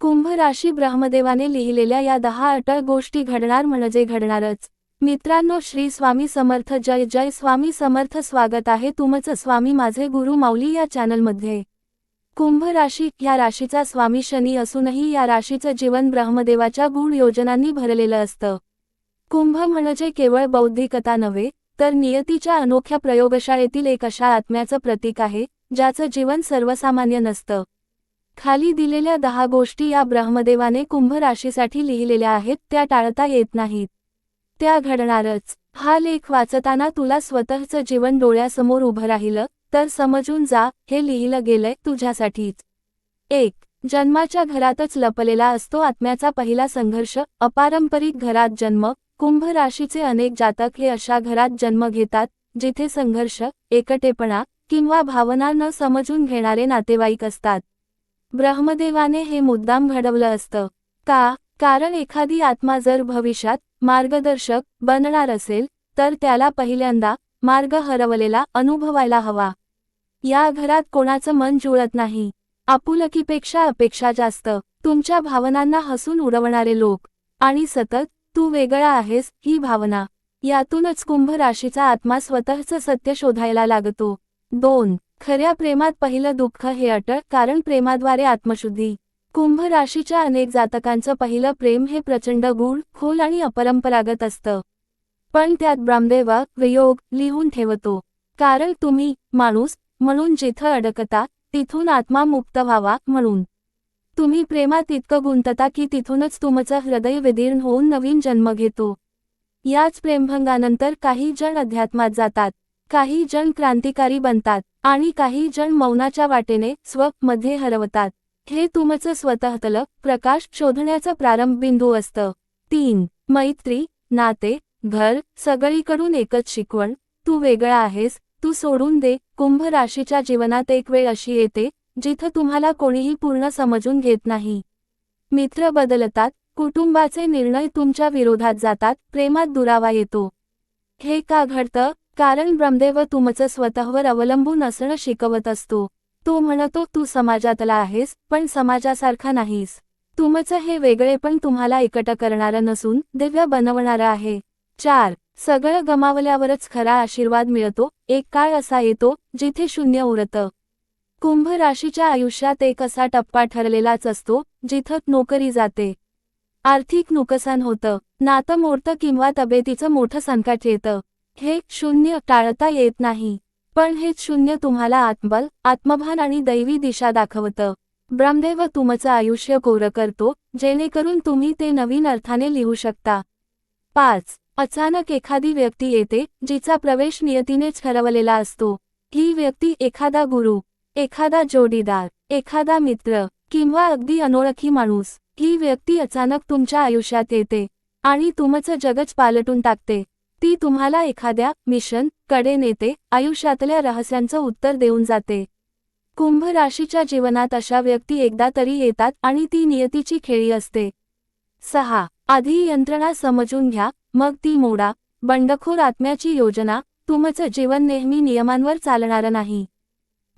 कुंभ राशी ब्रह्मदेवाने लिहिलेल्या या दहा अटळ गोष्टी घडणार म्हणजे घडणारच. मित्रांनो श्री स्वामी समर्थ जय जय स्वामी समर्थ स्वागत आहे तुमचं स्वामी माझे गुरु माऊली या चॅनलमध्ये. कुंभ राशी या राशीचा स्वामी शनी असूनही या राशीचं जीवन ब्रह्मदेवाच्या गुण योजनांनी भरलेलं असतं. कुंभ म्हणजे केवळ बौद्धिकता नव्हे तर नियतीच्या अनोख्या प्रयोगशाळेतील एक अशा आत्म्याचं प्रतीक आहे ज्याचं जीवन सर्वसामान्य नसतं. खाली दिलेल्या दहा गोष्टी या ब्रह्मदेवाने कुंभ राशीसाठी लिहिलेल्या आहेत त्या टाळता येत नाहीत. त्या घडणारच. हा लेख वाचताना तुला स्वतःचं जीवन डोळ्यासमोर उभं राहिलं तर समजून जा हे लिहिलं गेलंय तुझ्यासाठीच. एक. जन्माच्या घरातच लपलेला असतो आत्म्याचा पहिला संघर्ष अपारंपरिक घरात जन्म कुंभ राशीचे अनेक जातक हे अशा घरात जन्म घेतात जिथे संघर्ष एकटेपणा किंवा भावना न समजून घेणारे नातेवाईक असतात. ब्रह्मदेवाने हे मुद्दाम घडवलं असतं. का? कारण एखादी आत्मा जर भविष्यात मार्गदर्शक बनणार असेल तर त्याला पहिल्यांदा मार्ग हरवलेला अनुभवायला हवा. या घरात कोणाचं मन जुळत नाही. आपुलकीपेक्षा अपेक्षा जास्त. तुमच्या भावनांना हसून उडवणारे लोक. आणि सतत तू वेगळा आहेस ही भावना. यातूनच कुंभ राशीचा आत्मा स्वतःचं सत्य शोधायला लागतो. दोन खऱ्या प्रेमात पहिलं दुःख हे अटळ कारण प्रेमाद्वारे आत्मशुद्धी. कुंभ राशीच्या अनेक जातकांचं पहिलं प्रेम हे प्रचंड गुढ खोल आणि अपरंपरागत असतं. पण त्यात ब्रामदेवा वियोग लिहून ठेवतो. कारण तुम्ही माणूस म्हणून जिथं अडकता तिथून आत्मा मुक्त व्हावा म्हणून. तुम्ही प्रेमात इतकं गुंतता की तिथूनच तुमचं हृदय विदीर्ण होऊन नवीन जन्म घेतो. याच प्रेमभंगानंतर काही जण अध्यात्मात जातात. काही जण क्रांतिकारी बनतात आणि काही जण मौनाच्या वाटेने स्वप्मध्ये हरवतात. हे तुमचं स्वतःतलं प्रकाश शोधण्याचं प्रारंभ बिंदू असतं. तीन. मैत्री नाते घर सगळीकडून एकच शिकवण. तू वेगळा आहेस तू सोडून दे. कुंभ राशीच्या जीवनात एक वेळ अशी येते जिथं तुम्हाला कोणीही पूर्ण समजून घेत नाही. मित्र बदलतात कुटुंबाचे निर्णय तुमच्या विरोधात जातात प्रेमात दुरावा येतो. हे का घडतं? कारण ब्रह्मदेव तुमचं स्वतःवर अवलंबून असणं शिकवत असतो. तो म्हणतो तू समाजातला आहेस पण समाजासारखा नाहीस. तुमचं हे वेगळेपण तुम्हाला एकट करणारं नसून दिव्य बनवणारं आहे. चार सगळं गमावल्यावरच खरा आशीर्वाद मिळतो. एक काळ असा येतो जिथे शून्य उरतं. कुंभ राशीच्या आयुष्यात एक असा टप्पा ठरलेलाच असतो जिथं नोकरी जाते. आर्थिक नुकसान होतं. नातं मोडतं किंवा तब्येतीचं मोठं संकट येतं. हे शून्य टाळता येत नाही. पण हेच शून्य तुम्हाला आत्मबल आत्मभान आणि दैवी दिशा दाखवतं. ब्रह्मदेव तुमचं आयुष्य कोरं करतो जेणेकरून तुम्ही ते नवीन अर्थाने लिहू शकता. पाच. अचानक एखादी व्यक्ती येते जिचा प्रवेश नियतीनेच ठरवलेला असतो. ही व्यक्ती एखादा गुरु एखादा जोडीदार एखादा मित्र किंवा अगदी अनोळखी माणूस. ही व्यक्ती अचानक तुमच्या आयुष्यात येते आणि तुमचं जगच पालटून टाकते. ती तुम्हाला एखाद्या मिशनकडे नेते आयुष्यातल्या रहस्यांचं उत्तर देऊन जाते. कुंभ राशीच्या जीवनात अशा व्यक्ती एकदा तरी येतात आणि ती नियतीची खेळी असते. सहा. आधी यंत्रणा समजून घ्या मग ती मोडा. बंडखोर आत्म्याची योजना तुमचं जीवन नेहमी नियमांवर चालणारं नाही.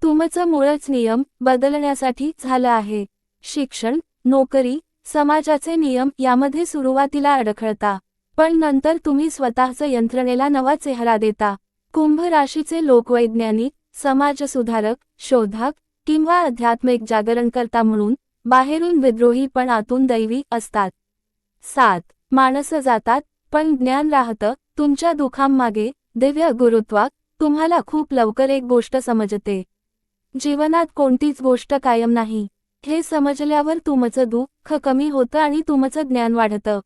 तुमचं मूळच नियम बदलण्यासाठी झालं आहे. शिक्षण नोकरी समाजाचे नियम यामध्ये सुरुवातीला अडखळता. पण नंतर तुम्ही स्वतःचं यंत्रणेला नवा चेहरा देता. कुंभ राशीचे लोकवैज्ञानिक समाजसुधारक शोधक किंवा आध्यात्मिक जागरणकर्ता म्हणून बाहेरून विद्रोही पण आतून दैवी असतात. सात. माणसं जातात पण ज्ञान राहतं तुमच्या दुखांमागे दिव्य गुरुत्वाक तुम्हाला खूप लवकर एक गोष्ट समजते. जीवनात कोणतीच गोष्ट कायम नाही. हे समजल्यावर तुमचं दुःख कमी होतं आणि तुमचं ज्ञान वाढतं.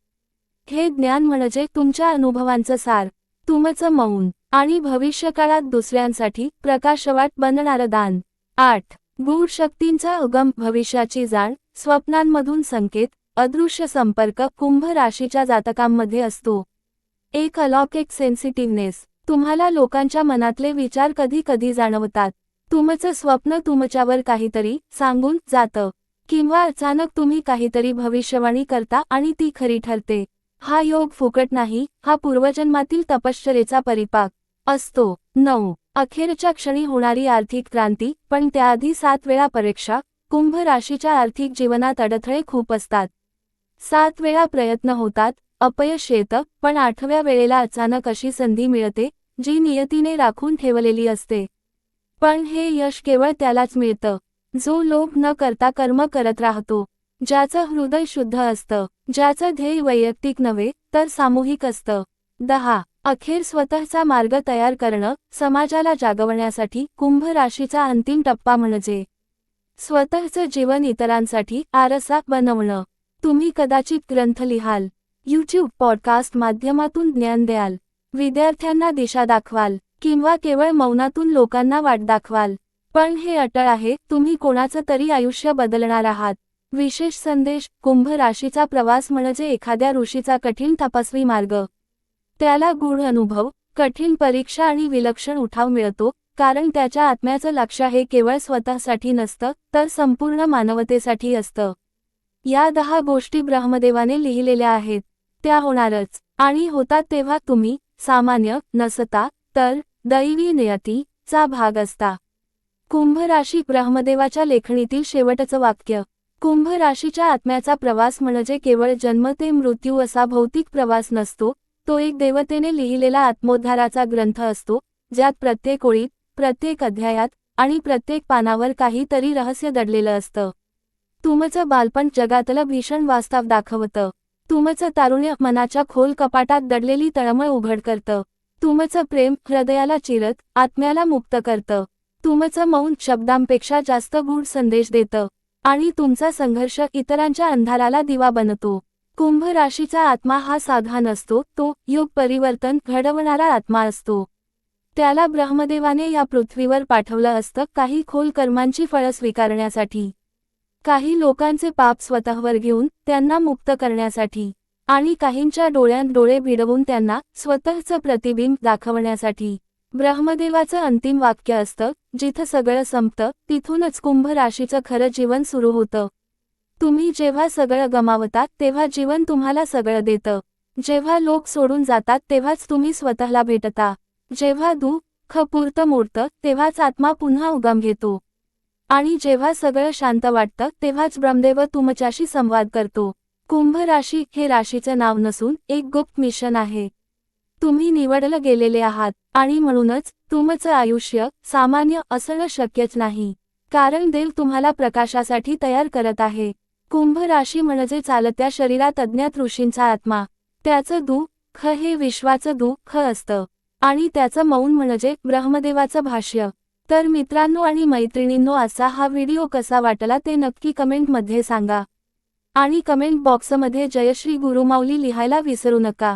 हे ज्ञान म्हणजे तुमच्या अनुभवांचं सार तुमचं मौन आणि भविष्यकाळात दुसऱ्यांसाठी प्रकाशवाट बनणारं दान. आठ. गूढ शक्तींचा उगम भविष्याची जाण स्वप्नांमधून संकेत अदृश्य संपर्क कुंभ राशीच्या जातकांमध्ये असतो. एक अलौकिक सेन्सिटिव्हनेस तुम्हाला लोकांच्या मनातले विचार कधी कधी जाणवतात. तुमचं स्वप्न तुमच्यावर काहीतरी सांगून जातं. किंवा अचानक तुम्ही काहीतरी भविष्यवाणी करता आणि ती खरी ठरते. हा योग फुकट नाही हा पूर्वजन्मातील तपश्चरेचा परिपाक असतो. नऊ. अखेरच्या क्षणी होणारी आर्थिक क्रांती पण त्याआधी सात वेळा परीक्षा कुंभ राशीच्या आर्थिक जीवनात अडथळे खूप असतात. सात वेळा प्रयत्न होतात अपयश येतं पण आठव्या वेळेला अचानक अशी संधी मिळते जी नियतीने राखून ठेवलेली असते. पण हे यश केवळ त्यालाच मिळतं. जो लोभ न करता कर्म करत राहतो ज्याचं हृदय शुद्ध असतं ज्याचं ध्येय वैयक्तिक नव्हे तर सामूहिक असतं. दहा. अखेर स्वतःचा मार्ग तयार करणं समाजाला जागवण्यासाठी कुंभ राशीचा अंतिम टप्पा म्हणजे स्वतःचं जीवन इतरांसाठी आरसा बनवणं. तुम्ही कदाचित ग्रंथ लिहाल यूट्यूब पॉडकास्ट माध्यमातून ज्ञान द्याल विद्यार्थ्यांना दिशा दाखवाल किंवा केवळ मौनातून लोकांना वाट दाखवाल. पण हे अटळ आहे तुम्ही कोणाचं तरी आयुष्य बदलणार आहात. विशेष संदेश कुंभ राशीचा प्रवास म्हणजे एखाद्या ऋषीचा कठीण तपस्वी मार्ग. त्याला गूढ अनुभव कठीण परीक्षा आणि विलक्षण उठाव मिळतो कारण त्याच्या आत्म्याचं लक्ष हे केवळ स्वतःसाठी नसतं तर संपूर्ण मानवतेसाठी असतं. या दहा गोष्टी ब्रह्मदेवाने लिहिलेल्या आहेत. त्या होणारच. आणि होतात तेव्हा तुम्ही सामान्य नसता तर दैवी नियती चा भाग असता. कुंभ राशी ब्रह्मदेवाच्या लेखणीतील शेवटचं वाक्य. कुंभ राशीच्या आत्म्याचा प्रवास म्हणजे केवळ जन्म ते मृत्यू असा भौतिक प्रवास नसतो तो एक देवतेने लिहिलेला आत्मोद्धाराचा ग्रंथ असतो ज्यात प्रत्येक ओळीत प्रत्येक अध्यायात आणि प्रत्येक पानावर काहीतरी रहस्य दडलेलं असतं. तुमचं बालपण जगातलं भीषण वास्तव दाखवतं. तुमचं तारुण्य मनाच्या खोल कपाटात दडलेली तळमळ उघड करतं. तुमचं प्रेम हृदयाला चिरत आत्म्याला मुक्त करतं. तुमचं मौन शब्दांपेक्षा जास्त गूढ संदेश देतं. आणि तुमचा संघर्ष इतरांच्या अंधाराला दिवा बनतो. कुंभ राशीचा आत्मा हा साधा नसतो तो युग परिवर्तन घडवणारा आत्मा असतो. त्याला ब्रह्मदेवाने या पृथ्वीवर पाठवलं असतं काही खोल कर्मांची फळं स्वीकारण्यासाठी. काही लोकांचे पाप स्वतःवर घेऊन त्यांना मुक्त करण्यासाठी. आणि काहींच्या डोळ्यात डोळे भिडवून त्यांना स्वतःचं प्रतिबिंब दाखवण्यासाठी. ब्रह्मदेवाचं अंतिम वाक्य असतं जिथं सगळं संपतं तिथूनच कुंभ राशीचं खरं जीवन सुरू होतं. तुम्ही जेव्हा सगळं गमावतात तेव्हा जीवन तुम्हाला सगळं देतं. जेव्हा लोक सोडून जातात तेव्हाच तुम्ही स्वतःला भेटता. जेव्हा दुःख पुरतं मोडतं तेव्हाच आत्मा पुन्हा उगम घेतो. आणि जेव्हा सगळं शांत वाटतं तेव्हाच ब्रह्मदेव तुमच्याशी संवाद करतो. कुंभ राशी हे राशीचं नाव नसून एक गुप्त मिशन आहे. तुम्ही निवडलं गेलेले आहात आणि म्हणूनच तुमचं आयुष्य सामान्य असणं शक्यच नाही. कारण देव तुम्हाला प्रकाशासाठी तयार करत आहे. कुंभ राशी म्हणजे चालत्या शरीरात अज्ञात ऋषींचा आत्मा. त्याचं दुःख हे विश्वाचं दुःख असतं. आणि त्याचं मौन म्हणजे ब्रह्मदेवाचं भाष्य. तर मित्रांनो आणि मैत्रिणींनो असा हा व्हिडिओ कसा वाटला ते नक्की कमेंटमध्ये सांगा. आणि कमेंट बॉक्समध्ये जयश्री गुरुमाऊली लिहायला विसरू नका.